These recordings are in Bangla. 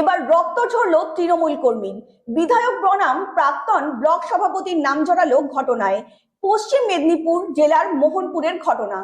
এবার রক্ত ঝরল তৃণমূল কর্মী। বিধায়ক প্রণাম প্রাক্তন ব্লক সভাপতির নাম জড়ালো ঘটনায়। পশ্চিম মেদিনীপুর জেলার মোহনপুরের ঘটনা।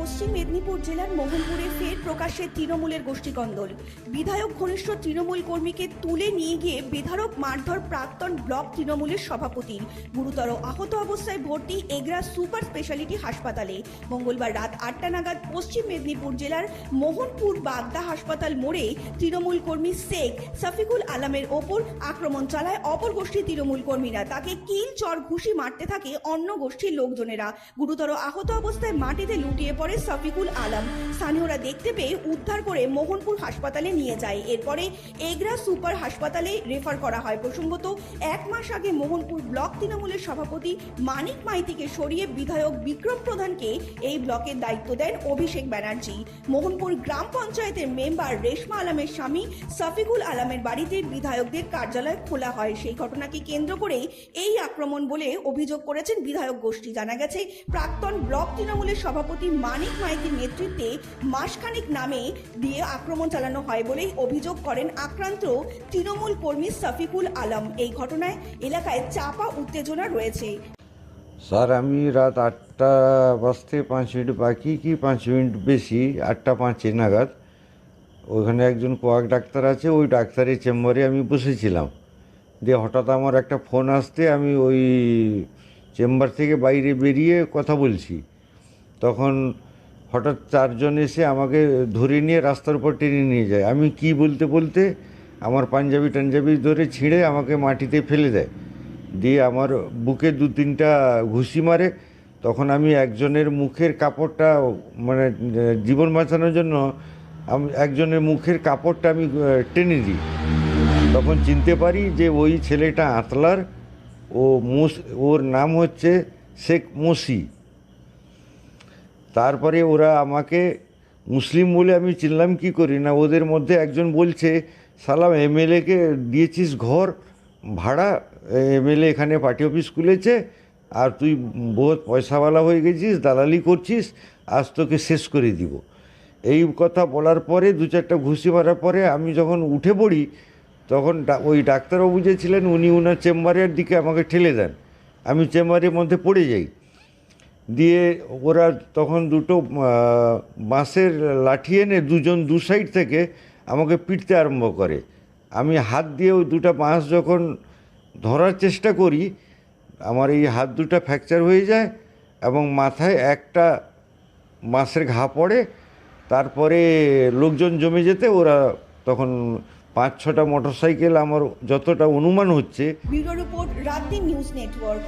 পশ্চিম মেদিনীপুর জেলার মোহনপুরে ফের প্রকাশ্যে তৃণমূলের গোষ্ঠীকন্দল। বিধায়ক ঘনিষ্ঠ তৃণমূল কর্মীকে তুলে নিয়ে গিয়ে বেধারক মারধর প্রাক্তন ব্লক তৃণমূলের সভাপতি। গুরুতর আহত অবস্থায় ভর্তি এগরা সুপার স্পেশালিটি হাসপাতালে। মঙ্গলবার রাত আটটা নাগাদ পশ্চিম মেদিনীপুর জেলার মোহনপুর বাগদা হাসপাতাল মোড়ে তৃণমূল কর্মী শেখ সাফিকুল আলমের ওপর আক্রমণ চালায় অপর গোষ্ঠী তৃণমূল কর্মীরা। তাকে কিল, চর, ঘুষি মারতে থাকে অন্য গোষ্ঠীর লোকজনেরা। গুরুতর আহত অবস্থায় মাটিতে লুটিয়ে পড়ে সাফিকুল আলম। স্থানীয়রা দেখতে পেয়ে উদ্ধার করে মোহনপুর হাসপাতালে নিয়ে যায়। এরপরে এগরা সুপার হাসপাতালে রেফার করা হয়। প্রসঙ্গত, এক মাস আগে মোহনপুর ব্লক তৃণমূলের সভাপতি মানিক মাইতিকে সরিয়ে বিধায়ক বিক্রম প্রধানকে এই ব্লকের দায়িত্ব দেন অভিষেক ব্যানার্জি। মোহনপুর গ্রাম পঞ্চায়েতের মেম্বার রেশমা আলমের স্বামী সাফিকুল আলমের বাড়িতে বিধায়কদের কার্যালয় খোলা হয়। সেই ঘটনাকে কেন্দ্র করেই এই আক্রমণ বলে অভিযোগ করেছেন বিধায়ক গোষ্ঠী। জানা গেছে, প্রাক্তন ব্লক তৃণমূলের সভাপতি মানিক মাইতির নেতৃত্বে মাসখানিক নামে দিয়ে আক্রমণ চালানো হয় বলেই অভিযোগ করেন আক্রান্ত তৃণমূল কর্মী সাফিকুল আলম। এই ঘটনায় এলাকায় চাপা উত্তেজনা রয়েছে। স্যার, আমি রাত আটটা বাজতে পাঁচ মিনিট বাকি কি? পাঁচ মিনিট বেশি, আটটা পাঁচে নাগাদ। ওখানে একজন কোয়াক ডাক্তার আছে, ওই ডাক্তারের চেম্বারে আমি বসেছিলাম। দিয়ে হঠাৎ আমার একটা ফোন আসতে আমি ওই চেম্বার থেকে বাইরে বেরিয়ে কথা বলছি। তখন হঠাৎ চারজন এসে আমাকে ধরে নিয়ে রাস্তার উপর টেনে নিয়ে যায়। আমি কি বলতে বলতে আমার পাঞ্জাবি টাঞ্জাবি ধরে ছিঁড়ে আমাকে মাটিতে ফেলে দেয়। দিয়ে আমার বুকে দু তিনটা ঘুষি মারে। তখন আমি একজনের মুখের কাপড়টা মানে জীবন বাঁচানোর জন্য আমি, একজনের মুখের কাপড়টা আমি টেনে দিই। তখন চিনতে পারি যে ওই ছেলেটা আতলার। ও মোস, ওর নাম হচ্ছে শেখ মুসি। তারপরে ওরা আমাকে মুসলিম বলে আমি চিনলাম কি করি না, ওদের মধ্যে একজন বলছে, সালাম এমএলএকে দিয়েছিস ঘর? ভাড়া, এমএলএ এখানে পার্টি অফিস খুলেছে, আর তুই বহুত পয়সাওয়ালা হয়ে গেছিস, দালালি করছিস, আজ তোকে শেষ করে দিব। এই কথা বলার পরে, দু চারটা ঘুষি মারার পরে আমি যখন উঠে পড়ি, তখন ওই ডাক্তারবাবু যে ছিলেন, উনি ওনার চেম্বারের দিকে আমাকে ঠেলে দেন। আমি চেম্বারের মধ্যে পড়ে যাই। দিয়ে ওরা তখন দুটো বাঁশের লাঠি এনে দুজন দু সাইড থেকে আমাকে পিটতে আরম্ভ করে। আমি হাত দিয়ে ওই দুটো বাঁশ যখন ধরার চেষ্টা করি, আমার এই হাত দুটো ফ্র্যাকচার হয়ে যায় এবং মাথায় একটা বাঁশের ঘা পড়ে। তারপরে লোকজন জমে যেতে ওরা তখন পাঁচ, ছটা মোটরসাইকেল আমার যতটা অনুমান হচ্ছে। News network.